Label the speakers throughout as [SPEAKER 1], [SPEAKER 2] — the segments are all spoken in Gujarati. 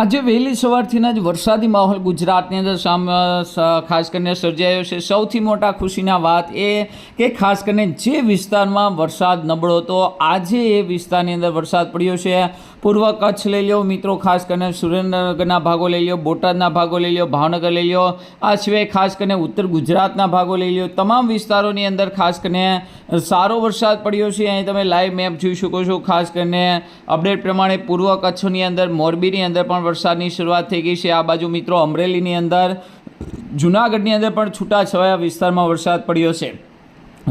[SPEAKER 1] આજે વહેલી સવારથીના જ વરસાદી માહોલ ગુજરાતની અંદર સામે ખાસ કરીને સર્જાયો છે. સૌથી મોટા ખુશીના વાત એ કે ખાસ કરીને જે વિસ્તારમાં વરસાદ નબળો હતો, આજે એ વિસ્તારની અંદર વરસાદ પડ્યો છે. પૂર્વ કચ્છ લઈ લો મિત્રો, ખાસ કરીને સુરેન્દ્રનગરના ભાગો લઈ લો બોટાદના ભાગો લઈ લો ભાવનગર લઈ લો આ સિવાય ખાસ કરીને ઉત્તર ગુજરાતના ભાગો લઈ લો તમામ વિસ્તારોની અંદર ખાસ કરીને સારો વરસાદ પડ્યો છે. અહીં તમે લાઈવ મેપ જોઈ શકો છો. ખાસ કરીને અપડેટ પ્રમાણે પૂર્વ કચ્છની અંદર, મોરબીની અંદર પણ વરસાદની શરૂઆત થઈ ગઈ છે. આ બાજુ મિત્રો અમરેલીની અંદર, જુનાગઢની અંદર પણ છૂટાછવાયા વિસ્તારમાં વરસાદ પડ્યો છે.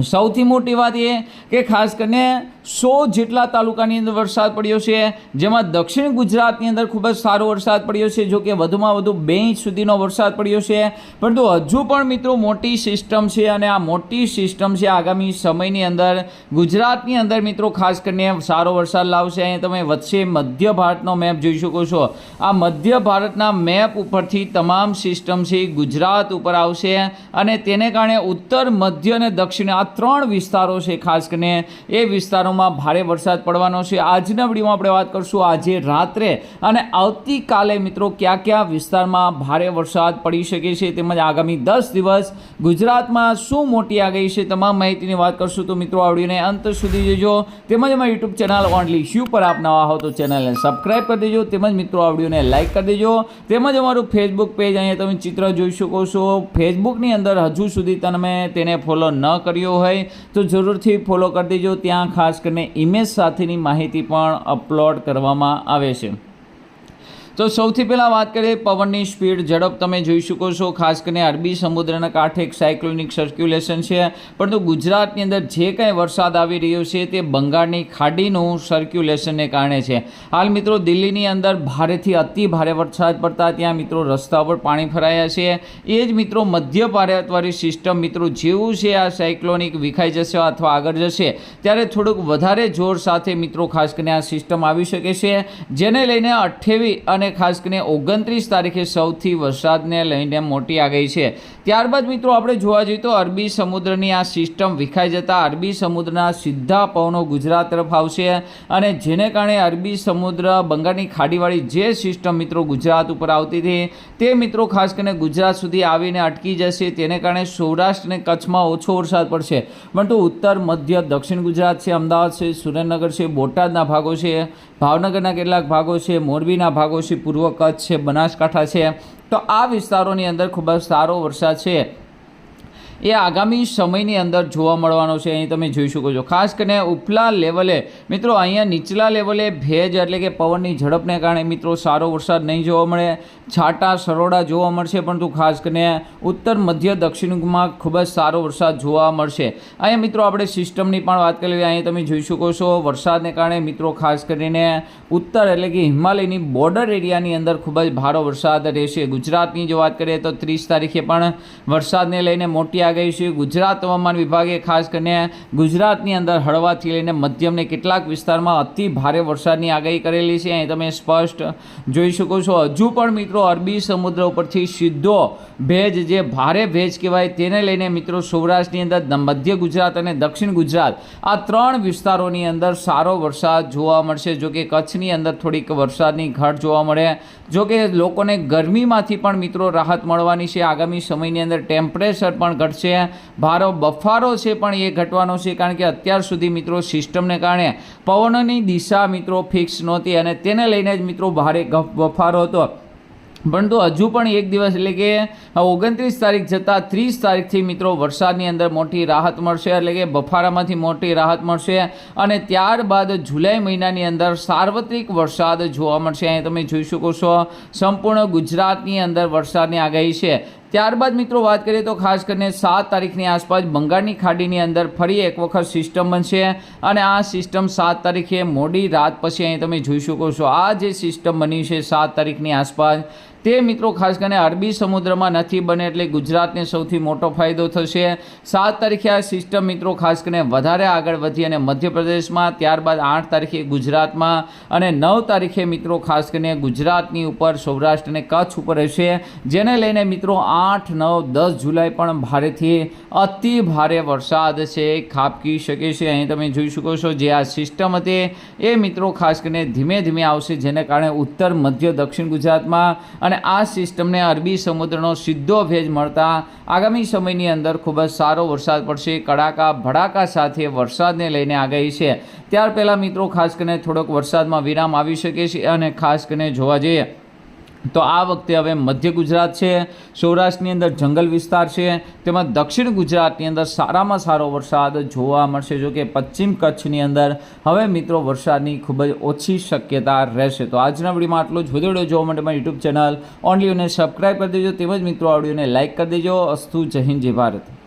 [SPEAKER 1] સૌથી મોટી વાત એ કે ખાસ કરીને સો જેટલા તાલુકાની અંદર વરસાદ પડ્યો છે. જેમાં દક્ષિણ ગુજરાતની અંદર ખૂબ જ સારો વરસાદ પડ્યો છે, જો કે વધુમાં વધુ બે ઇંચ સુધીનો વરસાદ પડ્યો છે. પરંતુ હજુ પણ મિત્રો મોટી સિસ્ટમ છે અને આ મોટી સિસ્ટમ છે આગામી સમયની અંદર. ગુજરાતની અંદર મિત્રો ખાસ કરીને સારો વરસાદ લાવશે. અને તમે વચ્ચે મધ્ય ભારતનો મેપ જોઈ શકો છો. આ મધ્ય ભારતના મેપ ઉપરથી તમામ સિસ્ટમ છે ગુજરાત ઉપર આવશે અને તેને કારણે ઉત્તર, મધ્ય અને દક્ષિણ આ ત્રણ વિસ્તારો છે ખાસ કરીને. એ વિસ્તારોમાં ભારે વરસાદ પડવાનો છે. આજના વિડીયોમાં આપણે વાત કરશું આજે રાત્રે અને આવતીકાલે મિત્રો કયા કયા વિસ્તારમાં ભારે વરસાદ પડી શકે છે તેમજ આગામી દસ દિવસ ગુજરાતમાં શું મોટી આગાહી છે તમામ માહિતીની વાત કરશું. તો મિત્રો, આ અંત સુધી જોજો. તેમજ અમારી યુટ્યુબ ચેનલ ઓનલી શ્યુ પર આપ નવા હો તો ચેનલને સબસ્ક્રાઈબ કરી દેજો. તેમજ મિત્રો, આ વિડીયોને લાઇક કરી દેજો. તેમજ અમારું ફેસબુક પેજ અહીંયા તમે ચિત્ર જોઈ શકો છો. ફેસબુકની અંદર હજુ સુધી તમે તેને ફોલો ન કર્યો હોય તો જરૂરથી ફોલો કરી દેજો. ત્યાં ખાસ કરીને ઇમેજ સાથેની માહિતી પણ અપલોડ કરવામાં આવે છે. તો સૌથી પહેલાં વાત કરીએ પવનની સ્પીડ. ઝડપ તમે જોઈ શકો છો. ખાસ કરીને અરબી સમુદ્રના કાંઠે એક સાયક્લોનિક સર્ક્યુલેશન છે. પરંતુ ગુજરાતની અંદર જે કાંઈ વરસાદ આવી રહ્યો છે તે બંગાળની ખાડીનું સર્ક્યુલેશનને કારણે છે. હાલ મિત્રો દિલ્હીની અંદર ભારેથી અતિ ભારે વરસાદ પડતા ત્યાં મિત્રો રસ્તા પર પાણી ફરાયા છે. એ જ મિત્રો મધ્ય ભારતવાળી સિસ્ટમ મિત્રો જેવું છે આ સાયક્લોનિક વિખાઈ જશે અથવા આગળ જશે, ત્યારે થોડુંક વધારે જોર સાથે મિત્રો ખાસ કરીને આ સિસ્ટમ આવી શકે છે. જેને લઈને અઠ્ઠાવીસ અને ખાસ કરીને ઓગણત્રીસ તારીખે સૌથી વરસાદને લઈને મોટી આગાહી છે. ત્યારબાદ મિત્રો આપણે જોવા જઈએ તો અરબી સમુદ્રની આ સિસ્ટમ વિખાઈ જતાં અરબી સમુદ્રના સીધા પવનો ગુજરાત તરફ આવશે અને જેને કારણે અરબી સમુદ્ર બંગાળની ખાડીવાળી જે સિસ્ટમ મિત્રો ગુજરાત ઉપર આવતી હતી, તે મિત્રો ખાસ કરીને ગુજરાત સુધી આવીને અટકી જશે. તેને કારણે સૌરાષ્ટ્ર અને કચ્છમાં ઓછો વરસાદ પડશે. પરંતુ ઉત્તર, મધ્ય, દક્ષિણ ગુજરાત છે, અમદાવાદ છે, સુરેન્દ્રનગર છે, બોટાદના ભાગો છે, ભાવનગરના કેટલાક ભાગો છે, મોરબીના ભાગો છે પૂર્વ કચ્છ છે બનાસકાંઠા છે. તો આ વિસ્તારોની અંદર ખૂબ જ સારો વરસાદ છે. એ આગામી સમયની અંદર જોવા મળવાનો છે, અહીં તમે જોઈ શકો છો. ખાસ કરીને ઉપલા લેવલે, મિત્રો અહીંયા નીચલા લેવલે ભેજ એટલે કે પવનની ઝડપને કારણે મિત્રો સારો વરસાદ નહીં જોવા મળે. છાંટા, સરોડા જોવા મળશે, પરંતુ ખાસ કરીને ઉત્તર, મધ્ય, દક્ષિણમાં ખૂબ જ સારો વરસાદ જોવા મળશે. અહીંયા મિત્રો આપણે સિસ્ટમની પણ વાત કરી અહીંયા તમે જોઈ શકો છો, વરસાદને કારણે મિત્રો ખાસ કરીને ઉત્તર એટલે કે હિમાલયની બોર્ડર એરિયાની અંદર ખૂબ જ ભારો વરસાદ રહેશે. ગુજરાતની જો વાત કરીએ તો ત્રીસ તારીખે પણ વરસાદને લઈને મોટી આગાહી છે. ગુજરાત હવામાન વિભાગે ખાસ કરીને ગુજરાતની અંદર હળવાથી લઈને મધ્યમને કેટલાક વિસ્તારમાં અતિ ભારે વરસાદની આગાહી કરેલી છે. અહીં તમે સ્પષ્ટ જોઈ શકો છો. હજુ પણ મિત્રો અરબી સમુદ્ર ઉપરથી સીધો ભેજ, જે ભારે ભેજ કહેવાય તેને લઈને મિત્રો સૌરાષ્ટ્રની અંદર મધ્ય ગુજરાત અને દક્ષિણ ગુજરાત આ ત્રણ વિસ્તારોની અંદર સારો વરસાદ જોવા મળશે. જો કે કચ્છની અંદર થોડીક વરસાદની ઘટ જોવા મળે. જો કે લોકોને ગરમીમાંથી પણ મિત્રો રાહત મળવાની છે. આગામી સમયની અંદર ટેમ્પરેચર પણ ઘટશે. ભારો બફારો છે પણ એ ઘટવાનો છે કારણ કે અત્યાર સુધી મિત્રો સિસ્ટમને કારણે પવનની દિશા મિત્રો ફિક્સ નહોતી અને તેને લઈને જ મિત્રો ભારે બફારો હતો. પરંતુ હજુ પણ એક દિવસ એટલે કે ઓગણત્રીસ તારીખ જતાં ત્રીસ તારીખથી મિત્રો વરસાદની અંદર મોટી રાહત મળશે એટલે કે બફારામાંથી મોટી રાહત મળશે અને ત્યારબાદ જુલાઈ મહિનાની અંદર સાર્વત્રિક વરસાદ જોવા મળશે. અહીં તમે જોઈ શકો છો સંપૂર્ણ ગુજરાતની અંદર વરસાદની આગાહી છે. ત્યારબાદ મિત્રો વાત કરીએ તો ખાસ કરીને સાત તારીખની આસપાસ બંગાળની ખાડીની અંદર ફરી એક વખત સિસ્ટમ બનશે અને આ સિસ્ટમ સાત તારીખે મોડી રાત પછી અહીં તમે જોઈ શકો છો. આ જે સિસ્ટમ બની છે સાત તારીખની આસપાસ તે મિત્રો ખાસ કરીને અરબી સમુદ્રમાં નથી બને એટલે ગુજરાતને સૌથી મોટો ફાયદો થશે. સાત તારીખે આ સિસ્ટમ મિત્રો ખાસ કરીને વધારે આગળ વધી અને મધ્યપ્રદેશમાં ત્યારબાદ આઠ તારીખે ગુજરાતમાં અને નવ તારીખે મિત્રો ખાસ કરીને ગુજરાતની ઉપર, સૌરાષ્ટ્ર અને કચ્છ ઉપર રહેશે. જેને લઈને મિત્રો આઠ, નવ, દસ જુલાઈ પણ ભારેથી અતિ ભારે વરસાદ છે. ખાપકી શકે છે. અહીં તમે જોઈ શકો છો જે આ સિસ્ટમ હતી એ મિત્રો ખાસ કરીને ધીમે ધીમે આવશે, જેને કારણે ઉત્તર, મધ્ય, દક્ષિણ ગુજરાતમાં અને આ સિસ્ટમને અરબી સમુદ્રનો સીધો ભેજ મળતા આગામી સમયની અંદર ખૂબ જ સારો વરસાદ પડશે. કડાકા, ભડાકા સાથે વરસાદને લઈને આગાહી છે. ત્યાર પહેલાં મિત્રો, ખાસ કરીને થોડોક વરસાદમાં વિરામ આવી શકે છે અને ખાસ કરીને જોવા જઈએ તો આ વખતે હવે મધ્ય ગુજરાત છે, સૌરાષ્ટ્રની અંદર જંગલ વિસ્તાર છે, તેમાં દક્ષિણ ગુજરાતની અંદર સારામાં સારો વરસાદ જોવા મળશે, જો કે પશ્ચિમ કચ્છની અંદર હવે મિત્રો વરસાદની ખૂબ જ ઓછી શક્યતા રહેશે. તો આજના વિડીયોમાં આટલું જ. વધુ જોવા માટે મારી યુટ્યુબ ચેનલ ઓનલીઓને સબસ્ક્રાઈબ કરી દેજો. તેમજ મિત્રો આવડીઓને લાઇક કરી દેજો. અસ્તુ જય હિન્દ, જય ભારત.